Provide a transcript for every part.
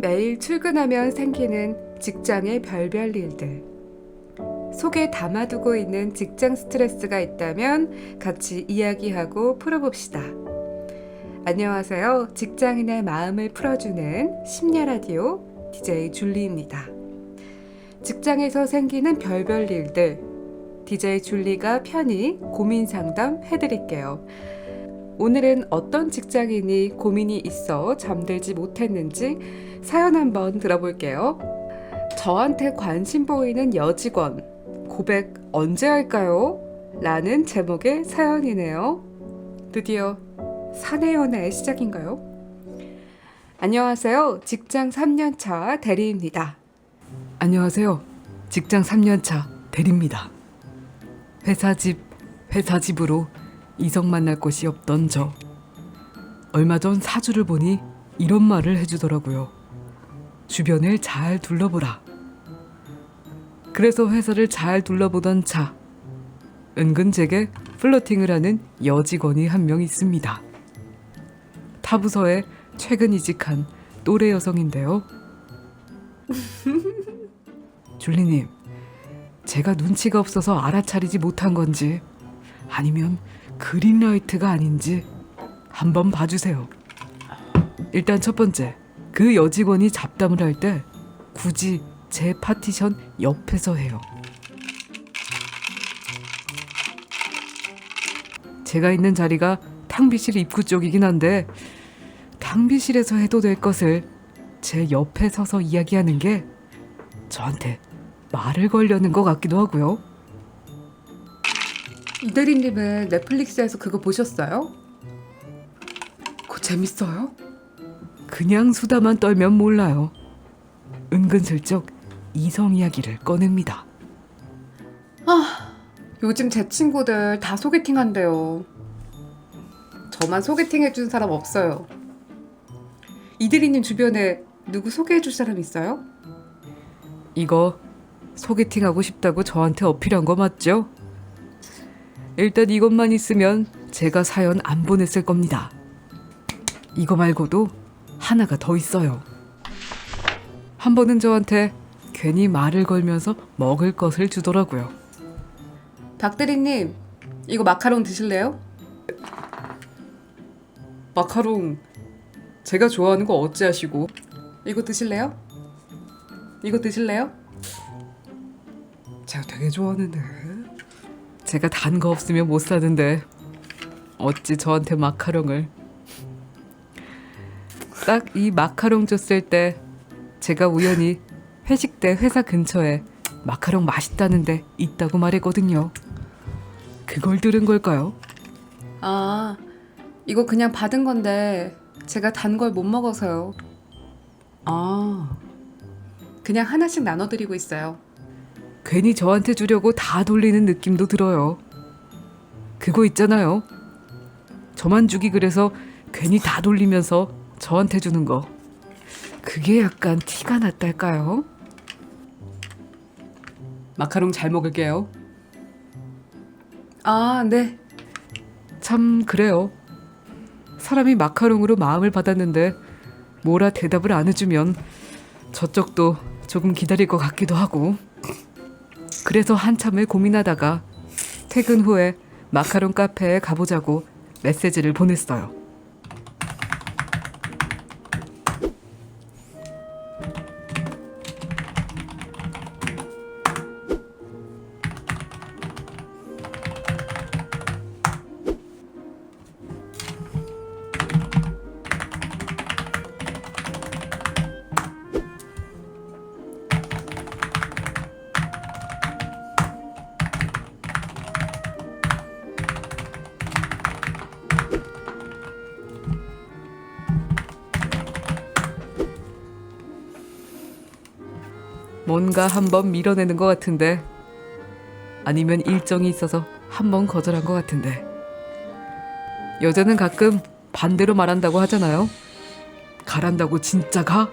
매일 출근하면 생기는 직장의 별별 일들. 속에 담아두고 있는 직장 스트레스가 있다면 같이 이야기하고 풀어봅시다. 안녕하세요. 직장인의 마음을 풀어주는 심야 라디오 DJ 줄리입니다. 직장에서 생기는 별별 일들. DJ 줄리가 편히 고민 상담 해드릴게요. 오늘은 어떤 직장인이 고민이 있어 잠들지 못했는지 사연 한번 들어볼게요. 저한테 관심 보이는 여직원, 고백 언제 할까요? 라는 제목의 사연이네요. 드디어 사내 연애의 시작인가요? 안녕하세요. 직장 3년차 대리입니다. 안녕하세요. 직장 3년차 대리입니다. 회사 집, 회사 집으로 이성 만날 곳이 없던 저. 얼마 전 사주를 보니 이런 말을 해주더라고요. 주변을 잘 둘러보라. 그래서 회사를 잘 둘러보던 차. 은근 제게 플러팅을 하는 여직원이 한 명 있습니다. 타 부서에 최근 이직한 또래 여성인데요. 줄리님, 제가 눈치가 없어서 알아차리지 못한 건지 아니면 그린라이트가 아닌지 한번 봐주세요. 일단 첫 번째, 그 여직원이 잡담을 할 때 굳이 제 파티션 옆에서 해요. 제가 있는 자리가 탕비실 입구 쪽이긴 한데 탕비실에서 해도 될 것을 제 옆에 서서 이야기하는 게 저한테 말을 걸려는 것 같기도 하고요. 이대리님은 넷플릭스에서 그거 보셨어요? 그거 재밌어요? 그냥 수다만 떨면 몰라요. 은근슬쩍 이성 이야기를 꺼냅니다. 아, 요즘 제 친구들 다 소개팅 한대요. 저만 소개팅 해준 사람 없어요. 이대리님 주변에 누구 소개해줄 사람 있어요? 이거 소개팅 하고 싶다고 저한테 어필한 거 맞죠? 일단 이것만 있으면 제가 사연 안 보냈을 겁니다. 이거 말고도 하나가 더 있어요. 한 번은 저한테 괜히 말을 걸면서 먹을 것을 주더라고요. 박대리님, 이거 마카롱 드실래요? 마카롱 제가 좋아하는 거 어찌 하시고 이거 드실래요? 이거 드실래요? 제가 되게 좋아하는데 제가 단 거 없으면 못 사는데 어찌 저한테 마카롱을 딱 이 마카롱 줬을 때 제가 우연히 회식 때 회사 근처에 마카롱 맛있다는데 있다고 말했거든요. 그걸 들은 걸까요? 아, 이거 그냥 받은 건데 제가 단 걸 못 먹어서요. 아, 그냥 하나씩 나눠드리고 있어요. 괜히 저한테 주려고 다 돌리는 느낌도 들어요. 그거 있잖아요. 저만 주기 그래서 괜히 다 돌리면서 저한테 주는 거. 그게 약간 티가 났달까요? 마카롱 잘 먹을게요. 아, 네. 참 그래요. 사람이 마카롱으로 마음을 받았는데 뭐라 대답을 안 해주면 저쪽도 조금 기다릴 것 같기도 하고. 그래서 한참을 고민하다가 퇴근 후에 마카롱 카페에 가보자고 메시지를 보냈어요. 뭔가 한번 밀어내는 것 같은데 아니면 일정이 있어서 한 번 거절한 것 같은데 여자는 가끔 반대로 말한다고 하잖아요. 가란다고 진짜 가?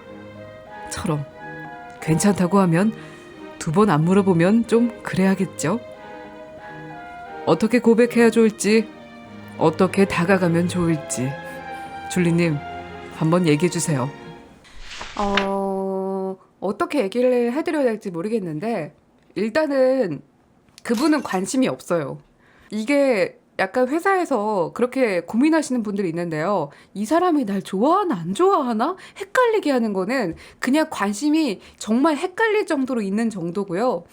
처럼 괜찮다고 하면 두 번 안 물어보면 좀 그래야겠죠? 어떻게 고백해야 좋을지, 어떻게 다가가면 좋을지. 줄리님, 한번 얘기해 주세요. 어, 어떻게 얘기를 해드려야 될지 모르겠는데, 일단은 그분은 관심이 없어요. 이게 약간 회사에서 그렇게 고민하시는 분들이 있는데요. 이 사람이 날 좋아하나 안 좋아하나 헷갈리게 하는 거는 그냥 관심이 정말 헷갈릴 정도로 있는 정도고요.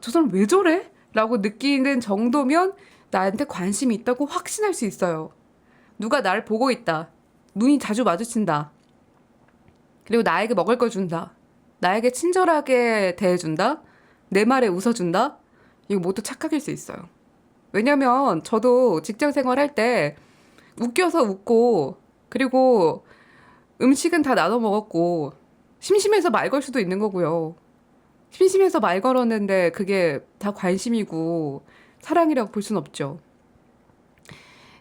저 사람 왜 저래? 라고 느끼는 정도면 나한테 관심이 있다고 확신할 수 있어요. 누가 날 보고 있다. 눈이 자주 마주친다. 그리고 나에게 먹을 걸 준다. 나에게 친절하게 대해준다. 내 말에 웃어준다. 이거 모두 착각일 수 있어요. 왜냐면 저도 직장 생활할 때 웃겨서 웃고 그리고 음식은 다 나눠 먹었고 심심해서 말 걸 수도 있는 거고요. 심심해서 말 걸었는데 그게 다 관심이고 사랑이라고 볼 순 없죠.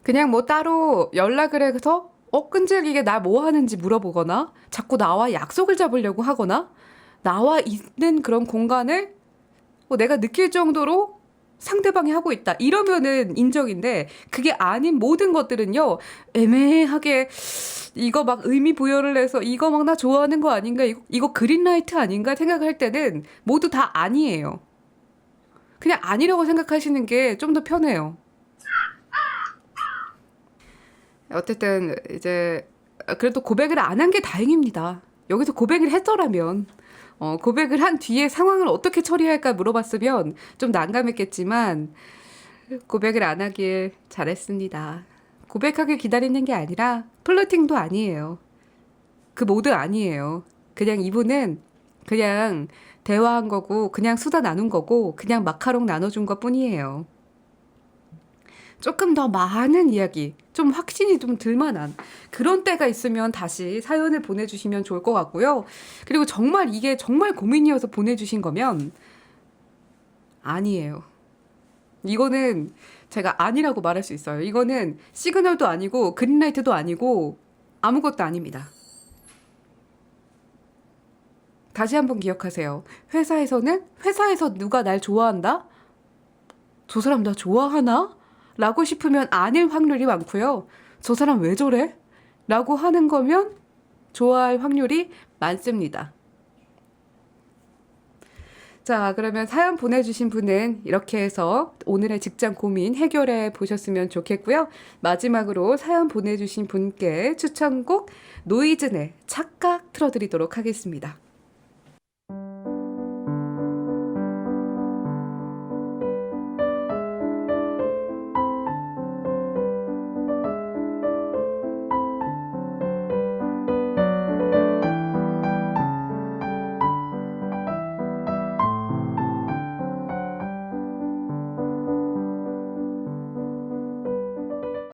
그냥 뭐 따로 연락을 해서 어 끈질기게 나 뭐 하는지 물어보거나 자꾸 나와 약속을 잡으려고 하거나 나와 있는 그런 공간을 뭐 내가 느낄 정도로 상대방이 하고 있다. 이러면은 인정인데 그게 아닌 모든 것들은요. 애매하게 이거 막 의미 부여를 해서 이거 막 나 좋아하는 거 아닌가? 이거, 이거 그린라이트 아닌가 생각할 때는 모두 다 아니에요. 그냥 아니라고 생각하시는 게 좀 더 편해요. 어쨌든 이제 그래도 고백을 안 한 게 다행입니다. 여기서 고백을 했더라면 어, 고백을 한 뒤에 상황을 어떻게 처리할까 물어봤으면 좀 난감했겠지만 고백을 안 하길 잘했습니다. 고백하길 기다리는 게 아니라 플러팅도 아니에요. 그 모두 아니에요. 그냥 이분은 그냥 대화한 거고 그냥 수다 나눈 거고 그냥 마카롱 나눠준 것 뿐이에요. 조금 더 많은 이야기, 좀 확신이 좀 들만한 그런 때가 있으면 다시 사연을 보내주시면 좋을 것 같고요. 그리고 정말 이게 정말 고민이어서 보내주신 거면 아니에요. 이거는 제가 아니라고 말할 수 있어요. 이거는 시그널도 아니고 그린라이트도 아니고 아무것도 아닙니다. 다시 한번 기억하세요. 회사에서는 회사에서 누가 날 좋아한다? 저 사람 나 좋아하나? 라고 싶으면 아닐 확률이 많고요. 저 사람 왜 저래? 라고 하는 거면 좋아할 확률이 많습니다. 자, 그러면 사연 보내주신 분은 이렇게 해서 오늘의 직장 고민 해결해 보셨으면 좋겠고요. 마지막으로 사연 보내주신 분께 추천곡 노이즈의 착각 틀어드리도록 하겠습니다.